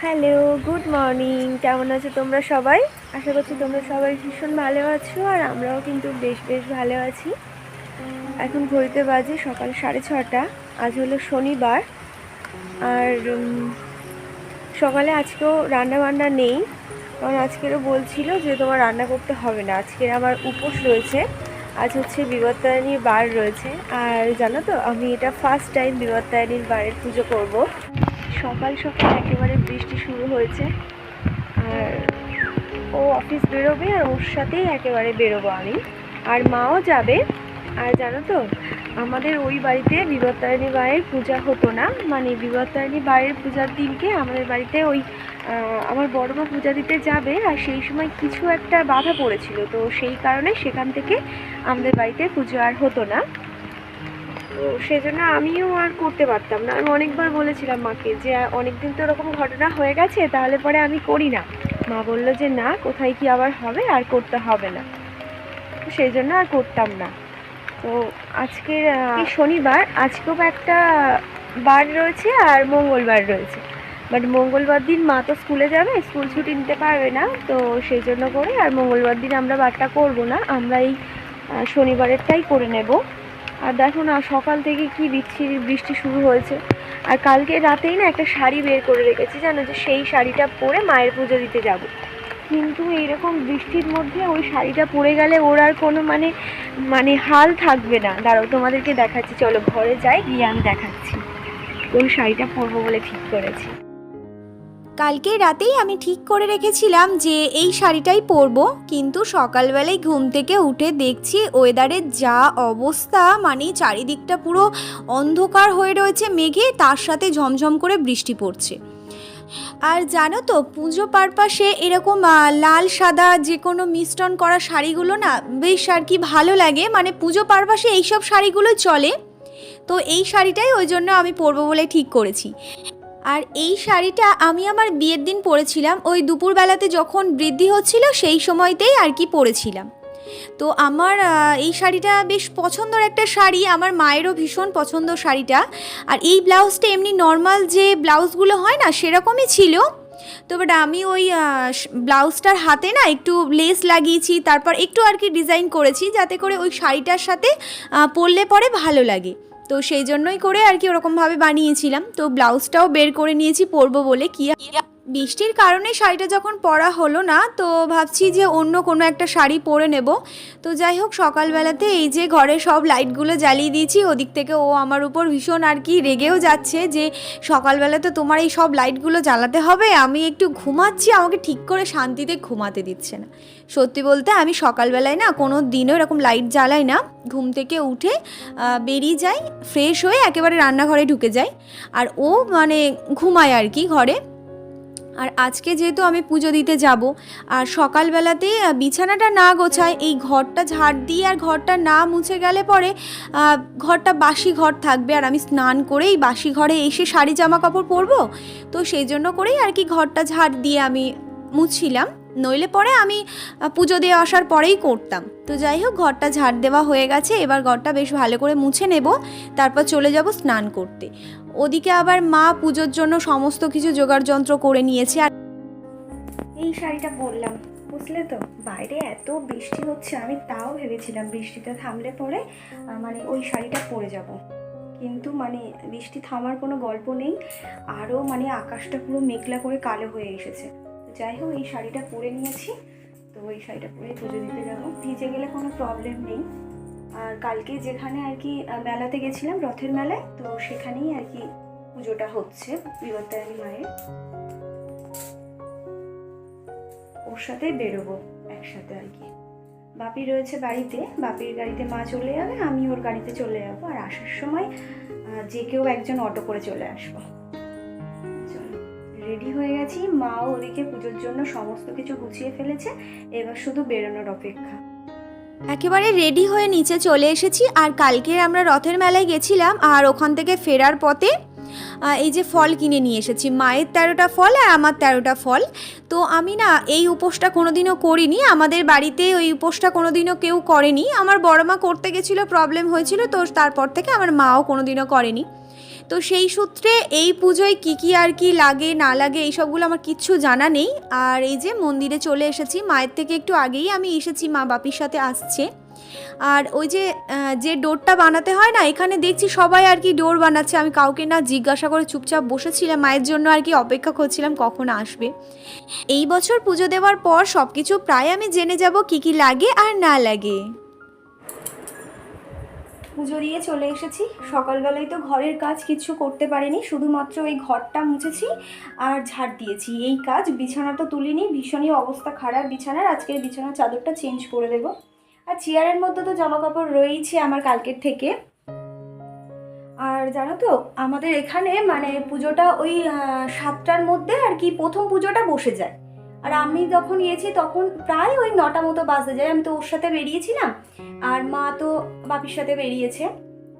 Hello, good morning. কেমন আছো তোমরা সবাই? আশা করছি তোমরা সবাই ভীষণ ভালো আছো আর আমরাও কিন্তু বেশ বেশ ভালো আছি। এখন ঘড়িতে বাজে সকাল সাড়ে ছটা। আজ হলো শনিবার। আর সকালে আজকেও রান্না বান্না নেই। কারণ আজকেরও বলছিল যে তোমার রান্না করতে হবে না। আজকের আমার উপোস রয়েছে। আজ হচ্ছে বিবর্তায়নীর বার রয়েছে। আর জানো তো, আমি এটা ফার্স্ট টাইম বিবর্তায়নীর বারের পুজো করব। সকাল সকাল একেবারে বৃষ্টি শুরু হয়েছে। আর ও অফিস বেরোবে আর ওর সাথেই একেবারে বেরোবো আমি। আর মাও যাবে। আর জানো তো, আমাদের ওই বাড়িতে বিবর্তায়নী বাড়ির পূজা হতো না। মানে বিবর্তায়নী বাড়ির পূজার দিনকে আমাদের বাড়িতে ওই আমার বড় মা পূজা দিতে যাবে। আর সেই সময় কিছু একটা বাধা পড়েছিল। তো সেই কারণে সেখান থেকে আমাদের বাড়িতে পুজো আর হতো না। তো সেজন্য আমিও আর করতে পারতাম না। আমি অনেকবার বলেছিলাম মাকে যে, অনেকদিন তো এরকম ঘটনা হয়ে গেছে, তাহলে পরে আমি করি না। মা বলল যে, না, কোথায় কি আবার হবে, আর করতে হবে না। তো সেই জন্য আর করতাম না। তো আজকের শনিবার, আজকেও একটা বার রয়েছে আর মঙ্গলবার রয়েছে। বাট মঙ্গলবার দিন মা তো স্কুলে যাবে, স্কুল ছুটি নিতে পারবে না, তো সেই জন্য করে আর মঙ্গলবার দিন আমরা বারটা করব না। আমরা এই শনিবারেরটাই করে নেব। আর দেখো না, সকাল থেকে কি বিচ্ছিরি বৃষ্টি শুরু হয়েছে। আর কালকে রাতেই না একটা শাড়ি বের করে রেখেছি, জানো যে সেই শাড়িটা পরে মায়ের পুজো দিতে যাব। কিন্তু এইরকম বৃষ্টির মধ্যে ওই শাড়িটা পরে গেলে ওর আর কোনো মানে মানে হাল থাকবে না। দাঁড়াও, তোমাদেরকে দেখাচ্ছি, চলো ঘরে যাই, গিয়ে আমি দেখাচ্ছি। ওই শাড়িটা পরবো বলে ঠিক করেছি। কালকে রাতেই আমি ঠিক করে রেখেছিলাম যে এই শাড়িটাই পরবো, কিন্তু সকালবেলায় ঘুম থেকে উঠে দেখছি ওয়েদারের যা অবস্থা মানে চারিদিকটা পুরো অন্ধকার হয়ে রয়েছে মেঘে, তার সাথে ঝমঝম করে বৃষ্টি পড়ছে। আর জানো তো, পুজো পারপাসে এরকম লাল, সাদা যে কোনো মিশ্রণ করা শাড়িগুলো না, বেশ আর কি ভালো লাগে। মানে পুজো পারপাসে এইসব শাড়িগুলো চলে। তো এই শাড়িটাই ওই জন্য আমি পরবো বলে ঠিক করেছি। আর এই শাড়িটা আমি আমার বিয়ের দিন পরেছিলাম। ওই দুপুরবেলাতে যখন বৃদ্ধি হচ্ছিল, সেই সময়তেই আর কি পরেছিলাম। তো আমার এই শাড়িটা বেশ পছন্দর একটা শাড়ি। আমার মায়েরও ভীষণ পছন্দ শাড়িটা। আর এই ব্লাউজটা এমনি নর্মাল যে ব্লাউজগুলো হয় না, সেরকমই ছিল। তো বাট আমি ওই ব্লাউজটার হাতে না একটু লেস লাগিয়েছি, তারপর একটু আর কি ডিজাইন করেছি, যাতে করে ওই শাড়িটার সাথে পরলে পরে ভালো লাগে। তো সেই জন্যই করে আর কি ওরকমভাবে বানিয়েছিলাম। তো ব্লাউজটাও বের করে নিয়েছি পরবো বলে। কি বৃষ্টির কারণে শাড়িটা যখন পরা হলো না, তো ভাবছি যে অন্য কোনো একটা শাড়ি পরে নেব। তো যাই হোক, সকালবেলাতে এই যে ঘরে সব লাইটগুলো জ্বালিয়ে দিয়েছি, ওদিক থেকে ও আমার উপর ভীষণ আর কি রেগেও যাচ্ছে যে সকালবেলা তো তোমার এই সব লাইটগুলো জ্বালাতে হবে, আমি একটু ঘুমাচ্ছি, আমাকে ঠিক করে শান্তিতে ঘুমাতে দিচ্ছে না। সত্যি বলতে আমি সকালবেলায় না কোনো দিনও এরকম লাইট জ্বালাই না, ঘুম থেকে উঠে বেরিয়ে যাই, ফ্রেশ হয়ে একেবারে রান্নাঘরে ঢুকে যাই। আর ও মানে ঘুমায় আর কি ঘরে। আর আজকে যেহেতু আমি পুজো দিতে যাব, আর সকালবেলাতেই বিছানাটা না গোছায়, এই ঘরটা ঝাড় দিয়ে আর ঘরটা না মুছে গেলে পরে ঘরটা বাসি ঘর থাকবে। আর আমি স্নান করেই বাসি ঘরে এসে শাড়ি জামা কাপড় পরবো। তো সেই জন্য করেই আর কি ঘরটা ঝাড় দিয়ে আমি মুছিলাম। নইলে পরে আমি পুজো দিয়ে আসার পরেই করতাম। তো যাই হোক, ঘরটা ঝাড় দেওয়া হয়ে গেছে। এবার ঘরটা বেশ ভালো করে মুছে নেব। তারপর চলে যাব স্নান করতে। ওদিকে আবার মা পুজোর জন্য সমস্ত কিছু জোগাড় যন্ত্র করে নিয়েছে আর এই শাড়িটা পরলাম বুঝলে তো? বাইরে এত বৃষ্টি হচ্ছে, আমি তাও ভেবেছিলাম বৃষ্টিটা থামলে পরে মানে ওই শাড়িটা পরে যাব। কিন্তু মানে বৃষ্টি থামার কোনো গল্প নেই আরও মানে আকাশটা পুরো মেঘলা করে কালো হয়ে এসেছে। যাই হোক, এই শাড়িটা পরে নিয়েছি, তো ওই শাড়িটা পরে পুজো দিতে যাব। ভিজে গেলে কোনো প্রবলেম নেই। আর কালকে যেখানে আর কি মেলাতে গেছিলাম, রথের মেলায়, তো সেখানেই আর কি পুজোটা হচ্ছে বিবর্তায়নী মায়ের। ওর সাথে বেরোবো একসাথে আর কি। বাপি রয়েছে বাড়িতে, বাপির গাড়িতে মা চলে যাবে, আমি ওর গাড়িতে চলে যাব। আর আসার সময় যে কেউ একজন অটো করে চলে আসব। রেডি হয়ে গেছি। মাও ওদিকে পুজোর জন্য সমস্ত কিছু গুছিয়ে ফেলেছে, এবার শুধু বেরোনোর অপেক্ষা। একেবারে রেডি হয়ে নিচে চলে এসেছি আর কালকে আমরা রথের মেলায় গেছিলাম আর ওখান থেকে ফেরার পথে এই যে ফল কিনে নিয়ে এসেছি। মায়ের তেরোটা ফল আর আমার তেরোটা ফল। তো আমি না এই উপোসটা কোনোদিনও করিনি। আমাদের বাড়িতে ওই উপোসটা কোনোদিনও কেউ করেনি। আমার বড় মা করতে গেছিল প্রবলেম হয়েছিল, তো তারপর থেকে আমার মাও কোনোদিনও করেনি। তো সেই সূত্রে এই পুজোয় কি কি আর কি লাগে, না লাগে, এই সবগুলো আমার কিচ্ছু জানা নেই। আর এই যে মন্দিরে চলে এসেছি, মায়ের থেকে একটু আগেই আমি এসেছি, মা বাপির সাথে আসছে। আর ওই যে যে ডোরটা বানাতে হয় না, এখানে দেখছি সবাই আর কি ডোর বানাচ্ছে। আমি কাউকে না জিজ্ঞাসা করে চুপচাপ বসেছিলাম, মায়ের জন্য আর কি অপেক্ষা করছিলাম কখন আসবে। এই বছর পুজো দেওয়ার পর সব কিছু প্রায় আমি জেনে যাব কি কি লাগে আর না লাগে। পুজো দিয়ে চলে এসেছি। সকালবেলায় তো ঘরের কাজ কিছু করতে পারিনি, শুধুমাত্র ওই ঘরটা মুছেছি আর ঝাড় দিয়েছি। এই কাজ বিছানা তো তুলিনি, ভীষণই অবস্থা খারাপ বিছানার। আজকে বিছানার চাদরটা চেঞ্জ করে দেবো। আর চেয়ারের মধ্যে তো জামা কাপড় রয়েইছে আমার কালকের থেকে। আর জানো তো, আমাদের এখানে মানে পুজোটা ওই সাতটার মধ্যে আর কি প্রথম পুজোটা বসে যায়। আর আমি যখন গিয়েছি তখন প্রায় ওই নটা মতো বাজতে যায়। আমি তো ওর সাথে বেরিয়েছিলাম। আর মা তো বাপির সাথে বেরিয়েছে।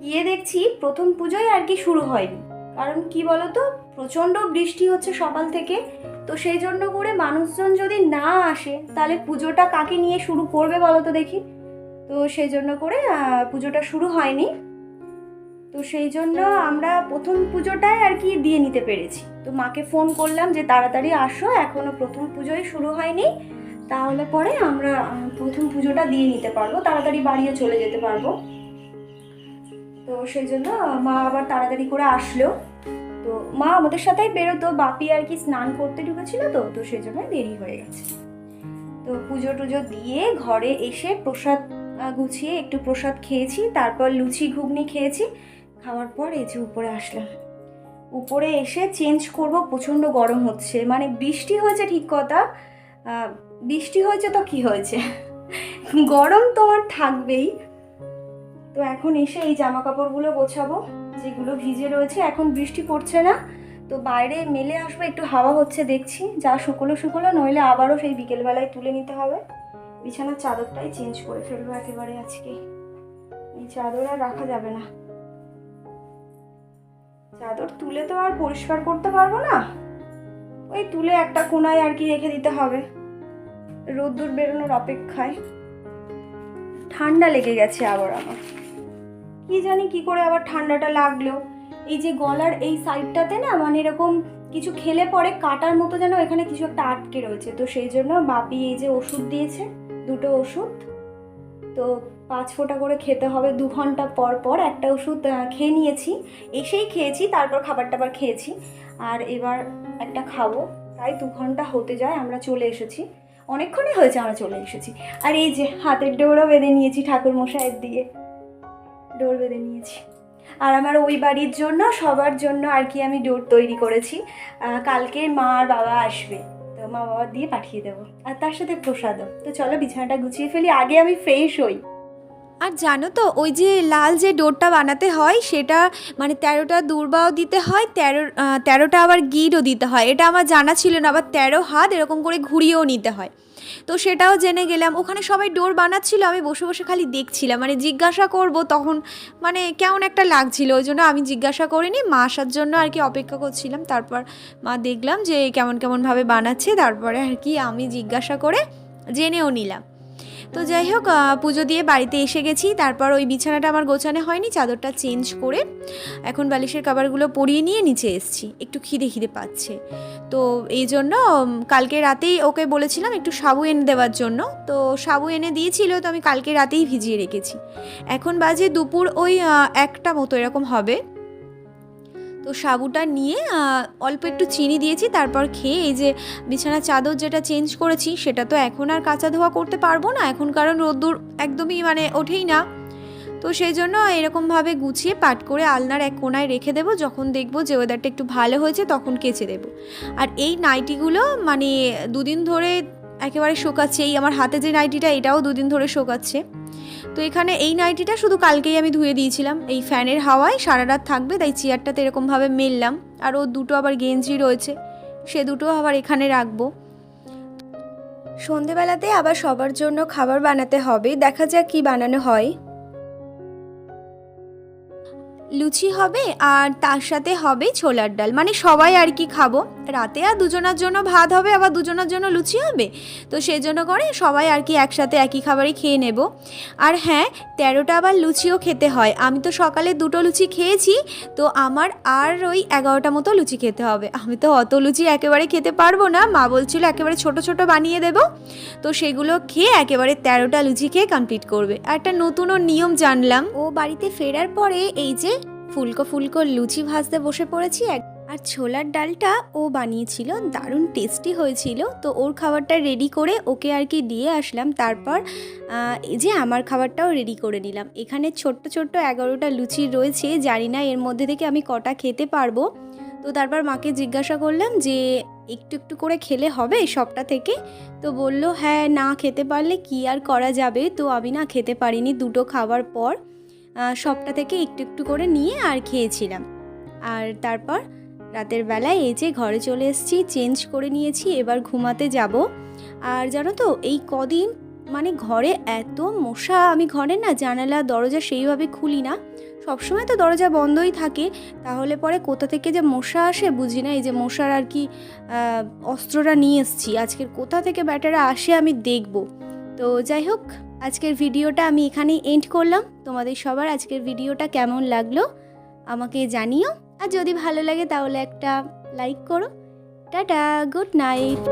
গিয়ে দেখছি প্রথম পুজোয় আর কি শুরু হয়নি। কারণ কি বলতো? প্রচণ্ড বৃষ্টি হচ্ছে সকাল থেকে। তো সেই জন্য করে মানুষজন যদি না আসে, তাহলে পুজোটা কাকে নিয়ে শুরু করবে বলো তো দেখি। তো সেই জন্য করে পুজোটা শুরু হয়নি। তো সেই জন্য আমরা প্রথম পুজোটাই আর কি দিয়ে নিতে পেরেছি। তো মাকে ফোন করলাম যে, তাড়াতাড়ি আসো, এখনও প্রথম পুজোই শুরু হয়নি। তাহলে পরে আমরা প্রথম পুজোটা দিয়ে নিতে পারব। তাড়াতাড়ি বাড়িয়ে চলে যেতে পারব। তো সেই জন্য মা আবার তাড়াতাড়ি করে আসলো। তো মা আমাদের সাথেই বেরোতো। বাপি আর কি স্নান করতে ঢুকেছিল তো তো সেই জন্য দেরি হয়ে গেছে। তো পুজো টুজো দিয়ে ঘরে এসে প্রসাদ গুছিয়ে একটু প্রসাদ খেয়েছি, তারপর লুচি, ঘুগনি খেয়েছি। খাওয়ার পর এই যে উপরে আসলাম। উপরে এসে চেঞ্জ করব, প্রচণ্ড গরম হচ্ছে। মানে বৃষ্টি হয়েছে ঠিক কথা বৃষ্টি হয়েছে তো কি হয়েছে? গরম তোমার থাকবেই। তো এখন এসে এই জামা কাপড়গুলো গোছাবো, যেগুলো ভিজে রয়েছে। এখন বৃষ্টি পড়ছে না, তো বাইরে মেলে আসব, একটু হাওয়া হচ্ছে দেখছি। যা শুকলো শুকলো, নইলে আবারও সেই বিকেলবেলায় তুলে নিতে হবে। বিছানার চাদরটাই চেঞ্জ করে ফেলব একেবারে আজকে। এই চাদর আর রাখা যাবে না। চাদর তুলে তো আর পরিষ্কার করতে পারব না। ওই তুলে একটা কোনায় আর কি রেখে দিতে হবে। রোদ্দুর বেরোনোর অপেক্ষায়। ঠান্ডা লেগে গেছে আবার আমার। কি জানি কি করে আবার ঠান্ডাটা লাগল। এই যে গলার এই সাইডটাতে না মানে এরকম কিছু খেলে পরে কাটার মতো যেন এখানে কিছু একটা আটকে রয়েছে। তো সেই জন্য বাপি এই যে ওষুধ দিয়েছে, দুটো ওষুধ। তো পাঁচ ফোঁটা করে খেতে হবে, দু ঘণ্টা পর পর একটা ওষুধ খেয়ে নিয়েছি। এসেই খেয়েছি, তারপর খাবার টাবার খেয়েছি। আর এবার একটা খাব। তাই দু ঘণ্টা হতে যায়, আমরা চলে এসেছি। অনেকক্ষণই হয়েছে আমরা চলে এসেছি। আর এই যে হাতের ডোরও বেঁধে নিয়েছি ঠাকুর মশাইয়ের দিয়ে। ডোর বেঁধে নিয়েছি। আর আমার ওই বাড়ির জন্য, সবার জন্য আর কি আমি ডোর তৈরি করেছি। কালকে মা আর বাবা আসবে, তো মা বাবা দিয়ে পাঠিয়ে দেবো। আর তার সাথে প্রসাদও। তো চলো বিছানাটা গুছিয়ে ফেলি, আগে আমি ফ্রেশ হই। আর জানো তো, ওই যে লাল যে ডোরটা বানাতে হয়, সেটা মানে তেরোটা দূর্বাও দিতে হয়, তেরো তেরোটা আবার গিটও দিতে হয়। এটা আমার জানা ছিল না, আবার তেরো হাত এরকম করে ঘুরিয়েও নিতে হয়। তো সেটাও জেনে গেলাম। ওখানে সবাই ডোর বানাচ্ছিল, আমি বসে বসে খালি দেখছিলাম। মানে জিজ্ঞাসা করব তখন মানে কেমন একটা লাগছিল, ওই জন্য আমি জিজ্ঞাসা করিনি। মা আসার জন্য আর কি অপেক্ষা করছিলাম। তারপর মা দেখলাম যে কেমন কেমনভাবে বানাচ্ছে। তারপরে আর কি আমি জিজ্ঞাসা করে জেনেও নিলাম। তো যাই হোক পুজো দিয়ে বাড়িতে এসে গেছি। তারপর ওই বিছানাটা আমার গোছানো হয়নি, চাদরটা চেঞ্জ করে এখন বালিশের কাবারগুলো পরিয়ে নিয়ে নিচে এসেছি। একটু খিদে খিদে পাচ্ছে। তো এই জন্য কালকে রাতেই ওকে বলেছিলাম একটু সাবু এনে দেওয়ার জন্য। তো সাবু এনে দিয়েছিল, তো আমি কালকে রাতেই ভিজিয়ে রেখেছি। এখন বাজে দুপুর ওই একটা মতো এরকম হবে। তো সাবুটা নিয়ে অল্প একটু চিনি দিয়েছি, তারপর খেয়ে এই যে বিছানার চাদর যেটা চেঞ্জ করেছি, সেটা তো এখন আর কাঁচা ধোয়া করতে পারব না। এখন কারণ রোদ্দুর একদমই মানে ওঠেই না। তো সেই জন্য এরকমভাবে গুছিয়ে পাট করে আলনার এক কোনায় রেখে দেবো। যখন দেখব যে ওয়েদারটা একটু ভালো হয়েছে, তখন কেচে দেবো। আর এই নাইটিগুলো মানে দুদিন ধরে একেবারে শোকাচ্ছে এই আমার হাতে যে নাইটিটা, এটাও দুদিন ধরে শোকাচ্ছে। তো এখানে এই নাইটিটা শুধু কালকেই আমি ধুয়ে দিয়েছিলাম। এই ফ্যানের হাওয়ায় সারা রাত থাকবে, তাই চেয়ারটাতে এরকমভাবে মেললাম। আর ও দুটো আবার গেঞ্জি রয়েছে, সে দুটো আবার এখানে রাখব। সন্ধেবেলাতে আবার সবার জন্য খাবার বানাতে হবে, দেখা যাক কি বানানো হয়। লুচি হবে আর তার সাথে হবে ছোলার ডাল মানে সবাই আর কি খাব। রাতে, আর দুজনের জন্য ভাত হবে, আবার দুজনের জন্য লুচি হবে। তো সেই জন্য করে সবাই আর কি একসাথে একই খাবারই খেয়ে নেব। আর হ্যাঁ তেরোটা আবার লুচিও খেতে হয়। আমি তো সকালে দুটো লুচি খেয়েছি, তো আমার আর ওই এগারোটা মতো লুচি খেতে হবে। আমি তো অত লুচি একেবারে খেতে পারব না। মা বলছিল একেবারে ছোট ছোট বানিয়ে দেবো। তো সেগুলো খেয়ে একেবারে তেরোটা লুচি খেয়ে কমপ্লিট করবে। আর একটা নতুনও নিয়ম জানলাম। ও বাড়িতে ফেরার পরে এই যে ফুলকো ফুলকো লুচি ভাজতে বসে পড়েছি, এক- আর ছোলার ডালটা ও বানিয়েছিল, দারুণ টেস্টি হয়েছিল। তো ওর খাবারটা রেডি করে ওকে আর কি দিয়ে আসলাম। তারপর এই যে আমার খাবারটাও রেডি করে নিলাম। এখানে ছোট্ট ছোট্ট এগারোটা লুচি রয়েছে। জানি না এর মধ্যে থেকে আমি কটা খেতে পারব। তো তারপর মাকে জিজ্ঞাসা করলাম যে, একটু একটু করে খেলে হবে সবটা থেকে? তো বলল হ্যাঁ না খেতে পারলে কি আর করা যাবে? তো আমি না খেতে পারিনি দুটো খাওয়ার পর। সবটা থেকে একটু একটু করে নিয়ে আর খেয়েছিলাম। আর তারপর রাতের বেলায় এই যে ঘরে চলে এসেছি চেঞ্জ করে নিয়েছি, এবার ঘুমাতে যাব। আর জানো তো, এই কদিন মানে ঘরে এত মশা, আমি ঘরে না জানালা, দরজা সেইভাবে খুলি না। সবসময় তো দরজা বন্ধই থাকে, তাহলে পরে কোথা থেকে যে মশা আসে বুঝি না, এই যে মশার আর কি অস্ত্রটা নিয়ে এসেছি। আজকের কোথা থেকে ব্যাটারা আসে আমি দেখব। তো যাই হোক, আজকের ভিডিওটা আমি এখানেই এন্ড করলাম। তোমাদের সবার আজকের ভিডিওটা কেমন লাগল, আমাকে জানিও। আর যদি ভালো লাগে তাহলে একটা লাইক করো। Tata good night